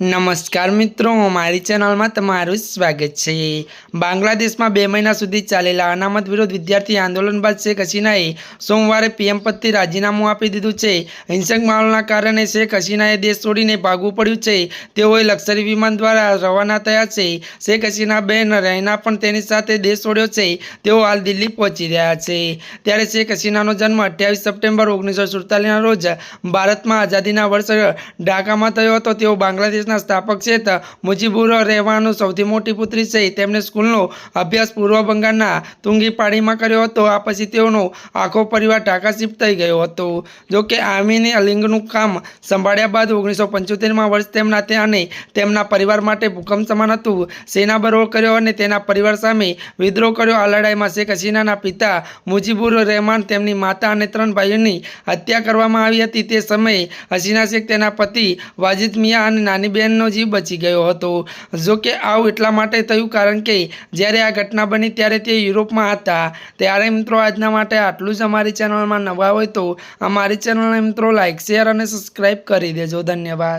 નમસ્કાર મિત્રો, મારી ચેનલમાં તમારું સ્વાગત છે. બાંગ્લાદેશમાં બે મહિના સુધી ચાલેલા અનામત વિરોધ વિદ્યાર્થી આંદોલન બાદ શેખ હસીનાએ સોમવારે પીએમ પદથી રાજીનામું આપી દીધું છે. હિંસક માહોલના કારણે શેખ હસીનાએ દેશ છોડીને ભાગવું પડ્યું છે. તેઓએ લક્ઝરી વિમાન દ્વારા રવાના થયા છે. શેખ હસીના બેન રૈના પણ તેની સાથે દેશ છોડ્યો છે. તેઓ હાલ દિલ્હી પહોંચી રહ્યા છે. ત્યારે શેખ હસીનાનો જન્મ અઠ્યાવીસ સપ્ટેમ્બર ઓગણીસો સુડતાલીસના રોજ ભારતમાં આઝાદીના વર્ષ ઢાકામાં થયો હતો. તેઓ બાંગ્લાદેશના સ્થાપક છે મુજીબુર રહેવાનું સૌથી મોટી પુત્રી છે. તેમણે સ્કૂલનો અભ્યાસ પૂર્વ બંગાળના તુંગીપાડીમાં કર્યો હતો. આ પછી તેઓનો આખો પરિવાર ઢાકા શિફ્ટ થઈ ગયો હતો. જોકે આમીને અલિંગનું કામ સંભાળ્યા બાદ ઓગણીસો પંચોતેરમાં વર્ષ તેમના ત્યાં તેમના પરિવાર માટે ભૂકંપ સમાન હતું. સેના બરોળ કર્યો અને તેના પરિવાર સામે વિદ્રોહ કર્યો. આ લડાઈમાં શેખ હસીનાના પિતા મુજીબુર રહેમાન તેમની માતા અને ત્રણ ભાઈઓની હત્યા કરવામાં આવી હતી. તે સમયે હસીના શેખ તેના પતિ વાજિદ મિયા અને નાની બહેનનો જીવ બચી ગયો હતો. જોકે આવું એટલા માટે થયું કારણ કે જ્યારે આ ઘટના બની ત્યારે તે યુરોપમાં હતા. ત્યારે મિત્રો આજના માટે આટલું જ અમારી ચેનલમાં નવા હોય તો અમારી ચેનલને મિત્રો લાઇક શેર અને સબસ્ક્રાઈબ કરી દેજો. ધન્યવાદ.